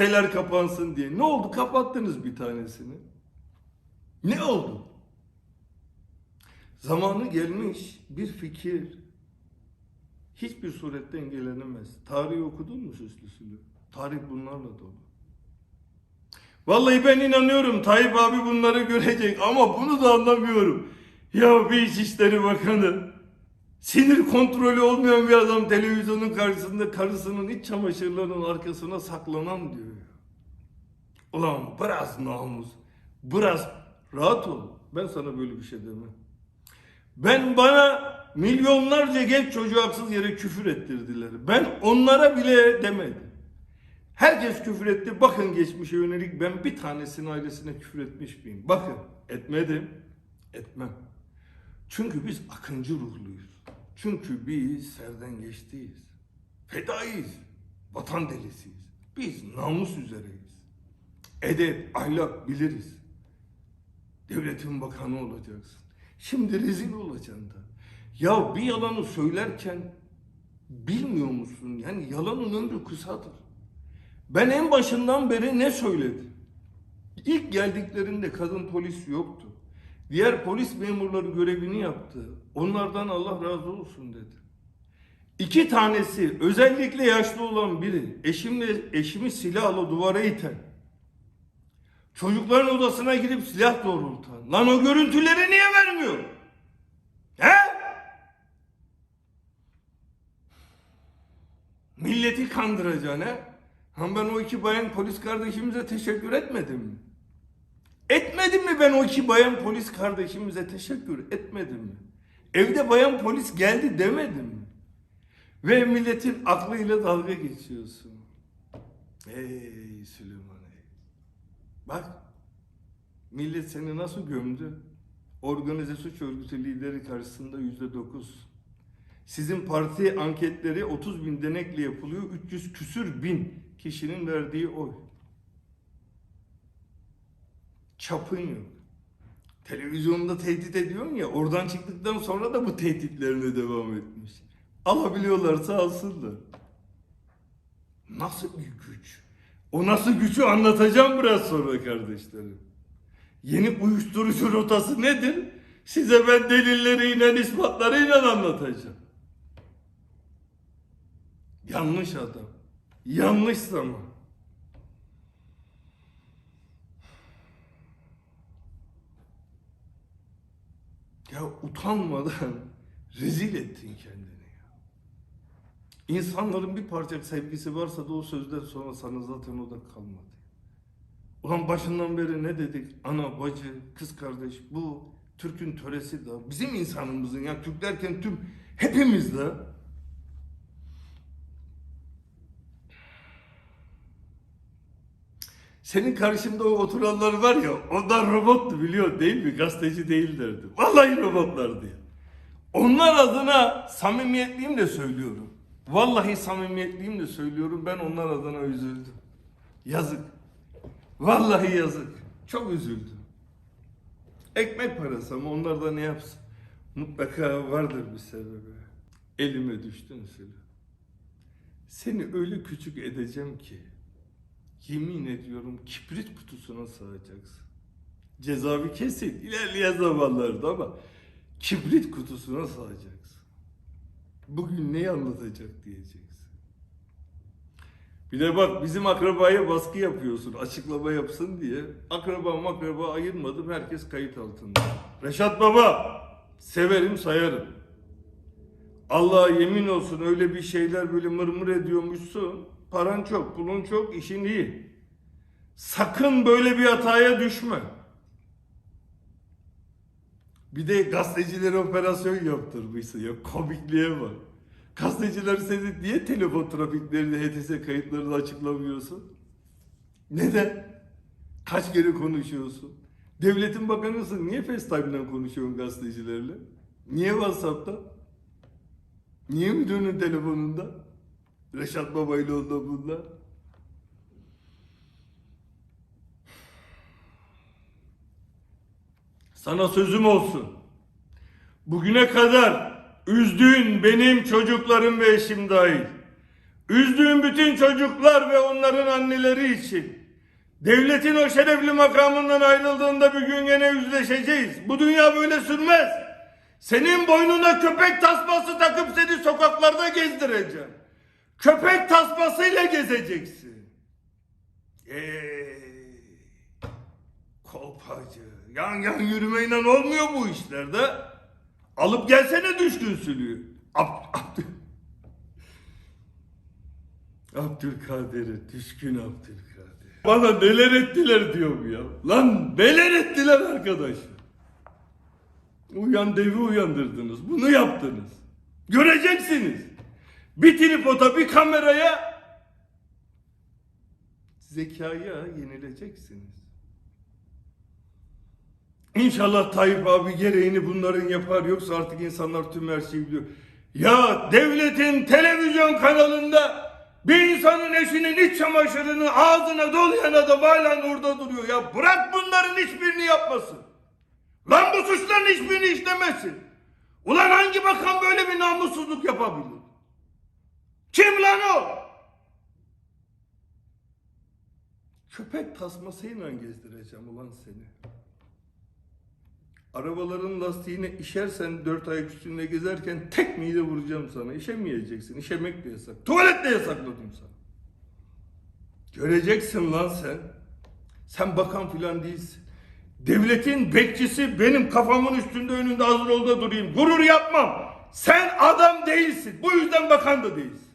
Siteler kapansın diye. Ne oldu? Kapattınız bir tanesini. Ne oldu? Zamanı gelmiş bir fikir hiçbir surette engellenemez. Tarihi okudun mu süslüsünü? Tarih bunlarla dolu. Vallahi ben inanıyorum Tayyip abi bunları görecek ama bunu da anlamıyorum. Ya bir İçişleri Bakanı sinir kontrolü olmayan bir adam televizyonun karşısında karısının iç çamaşırlarının arkasına saklanan diyor. Ulan biraz namus, biraz rahat ol. Ben sana böyle bir şey demem. Ben bana milyonlarca genç çocuğu haksız yere küfür ettirdiler. Ben onlara bile demedim. Herkes küfür etti. Bakın geçmişe yönelik ben bir tanesinin ailesine küfür etmiş miyim? Bakın etmedim. Etmem. Çünkü biz akıncı ruhluyuz. Çünkü biz serden geçtiyiz. Fedaiyiz. Vatan delisiyiz. Biz namus üzereyiz. Edep, ahlak biliriz. Devletin bakanı olacaksın. Şimdi rezil olacaksın da. Ya bir yalanı söylerken bilmiyor musun? Yani yalanın ömrü kısadır. Ben en başından beri ne söyledim? İlk geldiklerinde kadın polis yoktu. Diğer polis memurları görevini yaptı. Onlardan Allah razı olsun dedi. İki tanesi özellikle yaşlı olan biri eşimle eşimi silahla duvara iten. Çocukların odasına gidip silah doğrultan. Lan o görüntüleri niye vermiyor? He? Milleti kandıracaksın he? Ben o iki bayan polis kardeşimize teşekkür etmedim mi? Etmedim mi ben o iki bayan polis kardeşimize teşekkür etmedim mi? Evde bayan polis geldi demedim mi? Ve milletin aklıyla dalga geçiyorsun. Ey Süleyman ey. Bak millet seni nasıl gömdü? Organize suç örgütü lideri karşısında yüzde dokuz. Sizin parti anketleri 30 bin denekle yapılıyor. 300 küsür bin kişinin verdiği oy. Çapın yok. Televizyonda tehdit ediyorsun ya oradan çıktıktan sonra da bu tehditlerine devam etmiş. Alabiliyorlarsa alsınlar. Nasıl bir güç? O nasıl gücü anlatacağım biraz sonra kardeşlerim. Yeni uyuşturucu rotası nedir? Size ben delilleriyle, ispatlarıyla anlatacağım. Yanlış adam. Yanlış zaman. Ya utanmadan rezil ettin kendini ya. İnsanların bir parça sevgisi varsa da o sözden sonra sana zaten o da kalmadı. Ulan başından beri ne dedik? Ana, bacı, kız kardeş bu Türk'ün töresi de bizim insanımızın ya Türk derken tüm hepimiz de Senin karşında o oturanlar var ya onlar robottu biliyor değil mi? Gazeteci değillerdi. Vallahi robotlardı. Onlar adına samimiyetliyimle söylüyorum. Vallahi samimiyetliyimle söylüyorum. Ben onlar adına üzüldüm. Yazık. Vallahi yazık. Çok üzüldüm. Ekmek parası ama onlar da ne yapsın? Mutlaka vardır bir sebebi. Elime düştün Sülü. Seni öyle küçük edeceğim ki yemin ediyorum kibrit kutusuna sığacaksın. Cezavi kesin ilerleyen zamanlarda ama kibrit kutusuna sığacaksın. Bugün neyi anlatacak diyeceksin. Bir de bak bizim akrabaya baskı yapıyorsun açıklama yapsın diye. Akraba makraba ayırmadım herkes kayıt altında. Reşat Baba severim sayarım. Allah'a yemin olsun öyle bir şeyler böyle mırmır ediyormuşsun. Paran çok, pulun çok, işin iyi. Sakın böyle bir hataya düşme. Bir de gazetecilere operasyon yaptırmışsın ya komikliğe bak. Gazeteciler seni niye telefon trafiklerini, HTS kayıtlarını açıklamıyorsun? Neden? Kaç kere konuşuyorsun? Devletin bakanısın. Niye FaceTime'dan konuşuyorsun gazetecilerle? Niye WhatsApp'ta? Niye müdürünün telefonunda? Reşat Baba ile onda bunda. Sana sözüm olsun. Bugüne kadar üzdüğün benim çocuklarım ve eşim dahil. Üzdüğüm bütün çocuklar ve onların anneleri için. Devletin o şerefli makamından ayrıldığında bir gün gene yüzleşeceğiz. Bu dünya böyle sürmez. Senin boynuna köpek tasması takıp seni sokaklarda gezdireceğim. Köpek tasmasıyla gezeceksin. Ey, kolpacı. Yan yan yürümeyle olmuyor bu işlerde. Alıp gelsene düşkün sülüğü. Ab, Abdül... Abdülkadir'e düşkün Abdülkadir. Bana neler ettiler diyorum ya. Lan neler ettiler arkadaş. Uyan devi uyandırdınız. Bunu yaptınız. Göreceksiniz. Bir tripoda bir kameraya zekaya yenileceksiniz. İnşallah Tayyip abi gereğini bunların yapar yoksa artık insanlar tüm her şeyi biliyor. Ya devletin televizyon kanalında bir insanın eşinin iç çamaşırını ağzına dolayan adam hala orada duruyor. Ya bırak bunların hiçbirini yapmasın. Lan bu suçların hiçbirini işlemesin. Ulan hangi bakan böyle bir namussuzluk yapabilir? Kim lan o? Köpek tasmasıyla gezdireceğim ulan seni. Arabaların lastiğine işersen dört ayak üstünde gezerken tek mide vuracağım sana. İşemeyeceksin. İşemek de yasak. Tuvalet de yasakladım sana. Göreceksin lan sen. Sen bakan filan değilsin. Devletin bekçisi benim kafamın üstünde önünde hazır ol da durayım. Gurur yapmam. Sen adam değilsin. Bu yüzden bakan da değilsin.